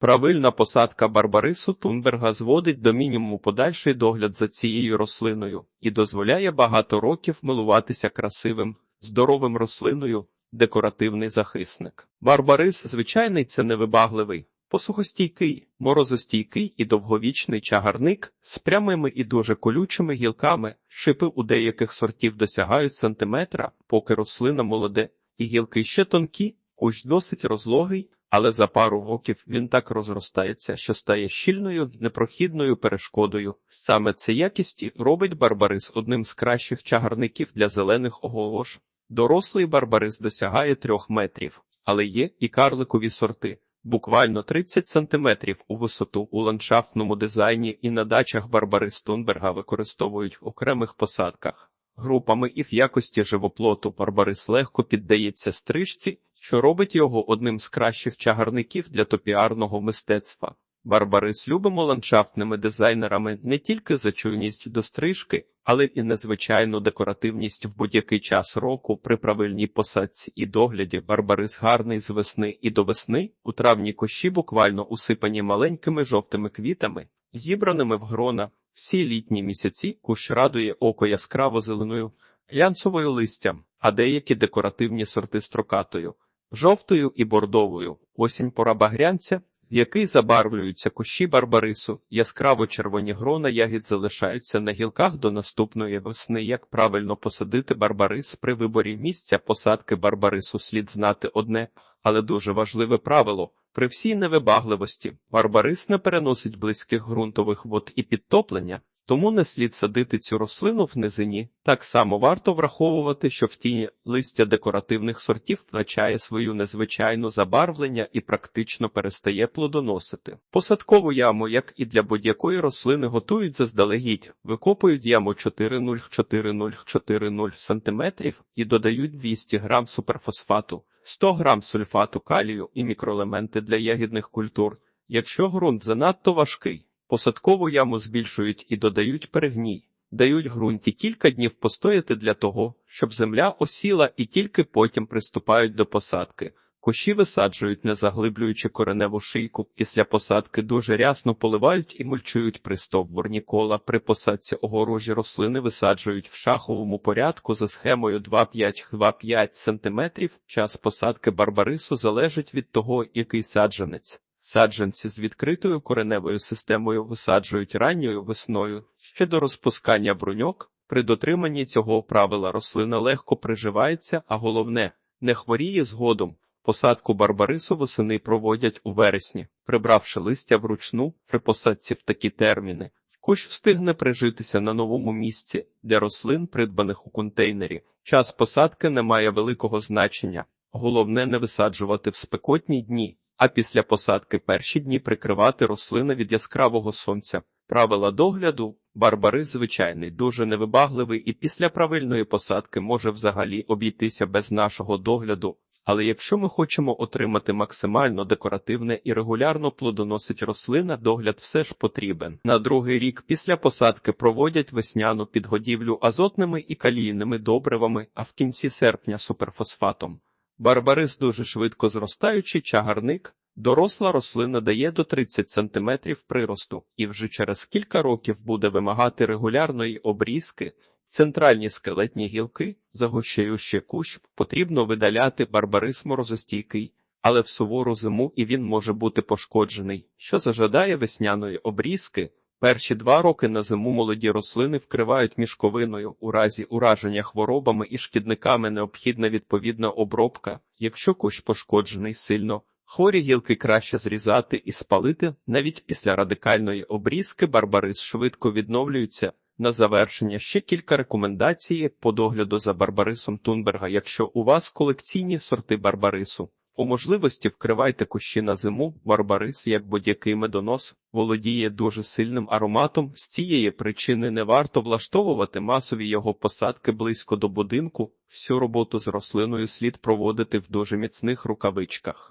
Правильна посадка барбарису Тунберга зводить до мінімуму подальший догляд за цією рослиною і дозволяє багато років милуватися красивим, здоровим рослиною, декоративний захисник. Барбарис звичайний це невибагливий, посухостійкий, морозостійкий і довговічний чагарник з прямими і дуже колючими гілками, шипи у деяких сортів досягають сантиметра, поки рослина молоде, і гілки ще тонкі, кущ досить розлогий, але за пару років він так розростається, що стає щільною, непрохідною перешкодою. Саме це якість і робить барбарис одним з кращих чагарників для зелених оголош. Дорослий барбарис досягає трьох метрів, але є і карликові сорти. Буквально 30 сантиметрів у висоту у ландшафтному дизайні і на дачах Барбарис Тунберга використовують в окремих посадках. Групами і в якості живоплоту Барбарис легко піддається стрижці, що робить його одним з кращих чагарників для топіарного мистецтва. Барбарис любимо ландшафтними дизайнерами не тільки за чуйність до стрижки, але і незвичайну декоративність в будь-який час року при правильній посадці і догляді. Барбарис гарний з весни і до весни, у травні кощі буквально усипані маленькими жовтими квітами, зібраними в грона. Всі літні місяці кущ радує око яскраво зеленою, глянцевою листям, а деякі декоративні сорти строкатою, жовтою і бордовою. Осінь пора багрянця, в який забарвлюються кущі барбарису, яскраво червоні грона ягід залишаються на гілках до наступної весни. Як правильно посадити барбарис при виборі місця посадки барбарису слід знати одне, але дуже важливе правило. При всій невибагливості барбарис не переносить близьких ґрунтових вод і підтоплення, тому не слід садити цю рослину в низині. Так само варто враховувати, що в тіні листя декоративних сортів втрачає свою незвичайну забарвлення і практично перестає плодоносити. Посадкову яму, як і для будь-якої рослини, готують заздалегідь, викопують яму 4,0-4,0-4,0 см і додають 200 г суперфосфату. 100 грам сульфату калію і мікроелементи для ягідних культур. Якщо ґрунт занадто важкий, посадкову яму збільшують і додають перегній, дають ґрунті кілька днів постояти для того, щоб земля осіла і тільки потім приступають до посадки. Кущі висаджують, не заглиблюючи кореневу шийку. Після посадки дуже рясно поливають і мульчують пристовбурні кола. При посадці огорожі рослини висаджують в шаховому порядку за схемою 2-5-2-5 см. Час посадки барбарису залежить від того, який саджанець. Саджанці з відкритою кореневою системою висаджують ранньою весною ще до розпускання бруньок. При дотриманні цього правила рослина легко приживається, а головне не хворіє згодом. Посадку барбарису восени проводять у вересні, прибравши листя вручну при посадці в такі терміни. Кущ встигне прижитися на новому місці, де рослин, придбаних у контейнері. Час посадки не має великого значення. Головне не висаджувати в спекотні дні, а після посадки перші дні прикривати рослини від яскравого сонця. Правила догляду барбарис звичайний, дуже невибагливий і після правильної посадки може взагалі обійтися без нашого догляду. Але якщо ми хочемо отримати максимально декоративне і регулярно плодоносить рослина, догляд все ж потрібен. На другий рік після посадки проводять весняну підгодівлю азотними і калійними добривами, а в кінці серпня суперфосфатом. Барбарис дуже швидко зростаючий чагарник. Доросла рослина дає до 30 см приросту і вже через кілька років буде вимагати регулярної обрізки. Центральні скелетні гілки, загущаючи кущ, потрібно видаляти барбарис морозостійкий, але в сувору зиму і він може бути пошкоджений, що зажадає весняної обрізки. Перші два роки на зиму молоді рослини вкривають мішковиною. У разі ураження хворобами і шкідниками необхідна відповідна обробка, якщо кущ пошкоджений сильно. Хворі гілки краще зрізати і спалити. Навіть після радикальної обрізки барбарис швидко відновлюється. На завершення ще кілька рекомендацій по догляду за барбарисом Тунберга. Якщо у вас колекційні сорти барбарису, у можливості вкривайте кущі на зиму. варбарис, як будь-який медонос, володіє дуже сильним ароматом. З цієї причини не варто влаштовувати масові його посадки близько до будинку. Всю роботу з рослиною слід проводити в дуже міцних рукавичках.